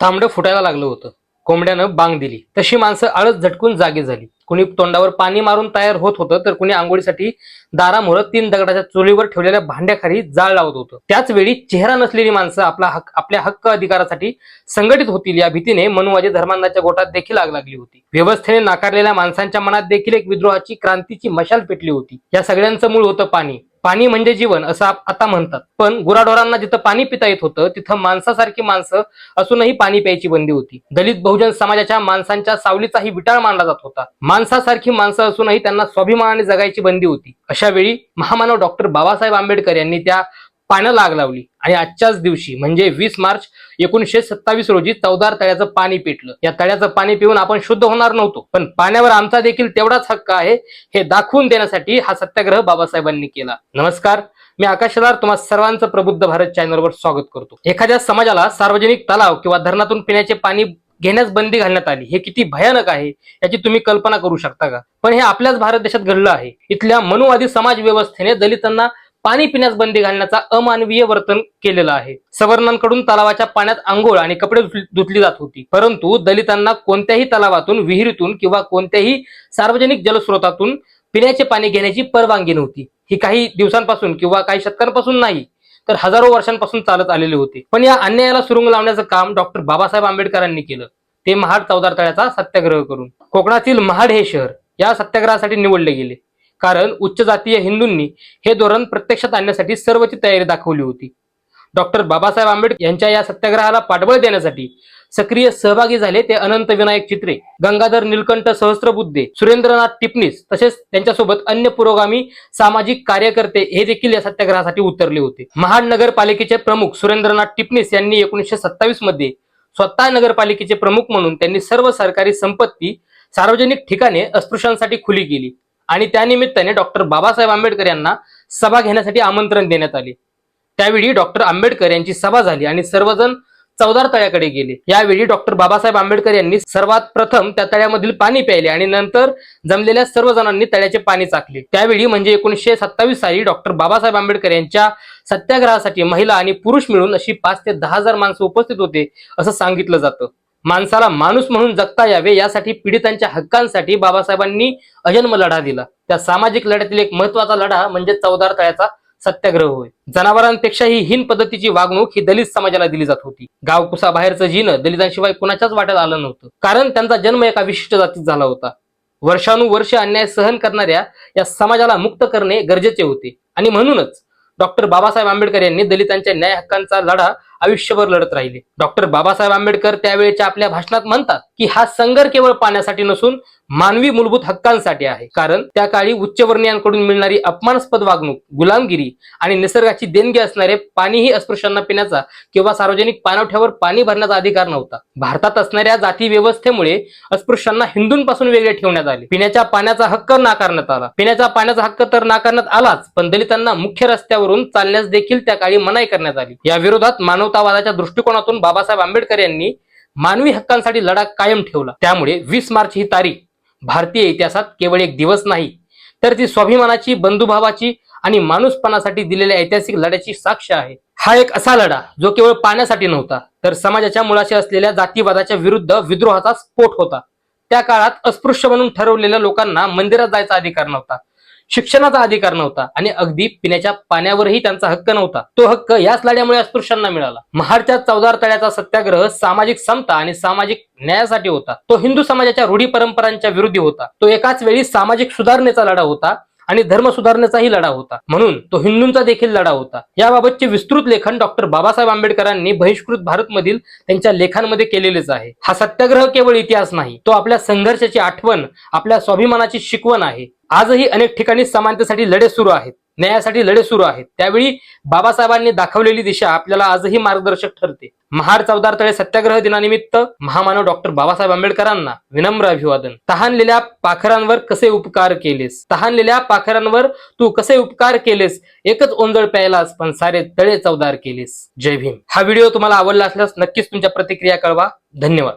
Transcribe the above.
थांबडं फुटायला लागलं होतं. कोंबड्यानं बांग दिली. तशी माणसं आळस झटकून जागी झाली. कुणी तोंडावर पाणी मारून तयार होत होतं तर कुणी आंघोळीसाठी दारामुळं तीन दगडाच्या चुलीवर ठेवलेल्या भांड्याखाली जाळ लावत होतं. त्याच वेळी चेहरा नसलेली माणसं आपला हक्क आपल्या हक्क अधिकारासाठी संघटित होतील या भीतीने मनुवादी धर्मांधाच्या गोटात देखील आग लागली होती. व्यवस्थेने नाकारलेल्या माणसांच्या मनात देखील एक विद्रोहाची क्रांतीची मशाल पेटली होती. या सगळ्यांचं मूळ होतं पाणी. पाणी म्हणजे जीवन असं आता म्हणतात. पण गुराढोरांना जिथं पाणी पिता येत होतं तिथं माणसासारखी माणसं असूनही पाणी प्यायची बंदी होती. दलित बहुजन समाजाच्या माणसांच्या सावलीचाही विटाळ मानला जात होता. माणसासारखी माणसं असूनही त्यांना स्वाभिमानाने जगायची बंदी होती. अशा वेळी महामानव डॉक्टर बाबासाहेब आंबेडकर यांनी त्या पानं लाग लावली. आणि आजच्याच दिवशी म्हणजे वीस मार्च एकोणीसशे सत्तावीस रोजी चौदार तळ्याचं पाणी पेटलं. या तळ्याचं पाणी पिऊन आपण शुद्ध होणार नव्हतो पण पाण्यावर आमचा देखील तेवढाच हक्क आहे हे दाखवून देण्यासाठी हा सत्याग्रह बाबासाहेबांनी केला. नमस्कार मी आकाशदार तुम्हा सर्वांचं प्रबुद्ध भारत चॅनलवर स्वागत करतो. एखाद्या समाजाला सार्वजनिक तलाव किंवा धरणातून पिण्याचे पाणी घेण्यास बंदी घालण्यात आली हे किती भयानक आहे याची तुम्ही कल्पना करू शकता का? पण हे आपल्याच भारत देशात घडलं आहे. इथल्या मनुवादी समाज व्यवस्थेने दलितांना पाणी पिण्यास बंदी घालण्याचा अमानवीय वर्तन केलेलं आहे. सवर्णांकडून तलावाच्या पाण्यात आंघोळ आणि कपडे धुतली- जात होती. परंतु दलितांना कोणत्याही तलावातून विहिरीतून किंवा कोणत्याही सार्वजनिक जलस्रोतातून पिण्याचे पाणी घेण्याची परवानगी नव्हती. ही काही दिवसांपासून किंवा काही शतकांपासून नाही तर हजारो वर्षांपासून चालत आलेले होते. पण या अन्यायाला सुरुंग लावण्याचं काम डॉक्टर बाबासाहेब आंबेडकरांनी केलं. ते महाड चौदार तळ्याचा सत्याग्रह करून. कोकणातील महाड हे शहर या सत्याग्रहासाठी निवडले गेले. कारण उच्च जातीय हिंदूंनी हे धोरण प्रत्यक्षात आणण्यासाठी सर्वची तयारी दाखवली होती. डॉक्टर बाबासाहेब आंबेडकर यांच्या या सत्याग्रहाला पाठबळ देण्यासाठी सक्रिय सहभागी झाले ते अनंत विनायक चित्रे गंगाधर निलकंठ सहस्त्रबुद्धे सुरेंद्रनाथ टिपणीस तसेच त्यांच्यासोबत अन्य पुरोगामी सामाजिक कार्यकर्ते हे देखील या सत्याग्रहासाठी उतरले होते. महाड नगरपालिकेचे प्रमुख सुरेंद्रनाथ टिपणीस यांनी एकोणीसशे सत्तावीसमध्ये स्वतः नगरपालिकेचे प्रमुख म्हणून त्यांनी सर्व सरकारी संपत्ती सार्वजनिक ठिकाणे अस्पृश्यांसाठी खुली केली. आणि त्यानिमित्ताने डॉक्टर बाबासाहेब आंबेडकर यांना सभा घेण्यासाठी आमंत्रण देण्यात आले. त्यावेळी डॉक्टर आंबेडकर यांची सभा झाली आणि सर्वजण चौदार तळ्याकडे गेले. यावेळी डॉक्टर बाबासाहेब आंबेडकर यांनी सर्वात प्रथम त्या तळ्यामधील पाणी प्यायले आणि नंतर जमलेल्या सर्व जणांनी तळ्याचे पाणी चाकले. त्यावेळी म्हणजे एकोणीसशे सत्तावीस साली डॉक्टर बाबासाहेब आंबेडकर यांच्या सत्याग्रहासाठी महिला आणि पुरुष मिळून अशी पाच ते दहा हजार माणसं उपस्थित होते असं सांगितलं जातं. माणसाला माणूस म्हणून जगता यावे यासाठी पीडितांच्या हक्कांसाठी बाबासाहेबांनी अजन्म लढा दिला. त्या सामाजिक लढ्यातील एक महत्त्वाचा लढा म्हणजे चौदार तळ्याचा सत्याग्रह होय. जनावरांपेक्षाही हीन पद्धतीची वागणूक ही दलित समाजाला दिली जात होती. गावकुसा बाहेरचं जीन दलितांशिवाय कुणाच्याच वाट्यात आलं नव्हतं. कारण त्यांचा जन्म एका विशिष्ट जातीत झाला होता. वर्षानुवर्ष अन्याय सहन करणाऱ्या या समाजाला मुक्त करणे गरजेचे होते. आणि म्हणूनच डॉक्टर बाबासाहेब आंबेडकर यांनी दलितांच्या न्याय हक्कांचा लढा आयुष्यभर लढत राहिले. डॉक्टर बाबासाहेब आंबेडकर त्यावेळेच्या आपल्या भाषणात म्हणतात की हा संघर केवळ पाण्यासाठी नसून मानवी मूलभूत हक्कांसाठी आहे. कारण त्या काळी उच्चवर्णीयांकडून मिळणारी अपमानास्पद वागणूक गुलामगिरी आणि निसर्गाची देणगी असणारे पाणीही अस्पृश्यांना पिण्याचा किंवा सार्वजनिक पाणवठ्यावर पाणी भरण्याचा अधिकार नव्हता. भारतात असणाऱ्या जाती व्यवस्थेमुळे अस्पृश्यांना हिंदूंपासून वेगळे ठेवण्यात आले. पिण्याच्या पाण्याचा हक्क नाकारण्यात आला. पिण्याच्या पाण्याचा हक्क तर नाकारण्यात आलाच पण दलितांना मुख्य रस्त्यावरून चालण्यास देखील त्या काळी मनाई करण्यात आली. या विरोधात मानवतावादाच्या दृष्टिकोनातून बाबासाहेब आंबेडकर यांनी मानवी हक्कांसाठी लढा कायम ठेवला. त्यामुळे वीस मार्च ही तारीख भारतीय इतिहासात केवळ एक दिवस नाही तर ती स्वाभिमानाची बंधुभावाची आणि माणूसपणासाठी दिलेल्या ऐतिहासिक लढ्याची साक्ष आहे. हा एक असा लढा जो केवळ पाण्यासाठी नव्हता तर समाजाच्या मुळाशी असलेल्या जातीवादाच्या विरुद्ध विद्रोहाचा स्फोट होता. त्या काळात अस्पृश्य म्हणून ठरवलेल्या लोकांना मंदिरात जायचा अधिकार नव्हता. शिक्षणाचा अधिकार नव्हता आणि अगदी पिण्याच्या पाण्यावरही त्यांचा हक्क नव्हता. तो हक्क याच लढ्यामुळे अस्पृश्यांना मिळाला. महाडच्या चौदार तळ्याचा सत्याग्रह सामाजिक समता आणि सामाजिक न्यायासाठी होता. तो हिंदू समाजाच्या रूढी परंपरांच्या विरोधी होता. तो एकाच वेळी सामाजिक सुधारणेचा लढा होता. आणि धर्म सुधारण्याचाही लढा होता. म्हणून तो हिंदूंचा देखील लढा होता. याबाबतचे विस्तृत लेखन डॉक्टर बाबासाहेब आंबेडकरांनी बहिष्कृत भारतमधील त्यांच्या लेखांमध्ये केलेलेच आहे. हा सत्याग्रह केवळ इतिहास नाही तो आपल्या संघर्षाची आठवण आपल्या स्वाभिमानाची शिकवण आहे. आजही अनेक ठिकाणी समानतेसाठी लढे सुरू आहेत. न्यायासाठी लढे सुरू आहेत. त्यावेळी बाबासाहेबांनी दाखवलेली दिशा आपल्याला आजही मार्गदर्शक ठरते. महार चौदार तळे सत्याग्रह दिनानिमित्त महामानव डॉक्टर बाबासाहेब आंबेडकरांना विनम्र अभिवादन. तहानलेल्या पाखरांवर कसे उपकार केलेस? तहानलेल्या पाखरांवर तू कसे उपकार केलेस? एकच ओंजळ प्यायलास पण सारे तळे चौदार केलेस. जय भीम. हा व्हिडिओ तुम्हाला आवडला असल्यास नक्कीच तुमच्या प्रतिक्रिया कळवा. धन्यवाद.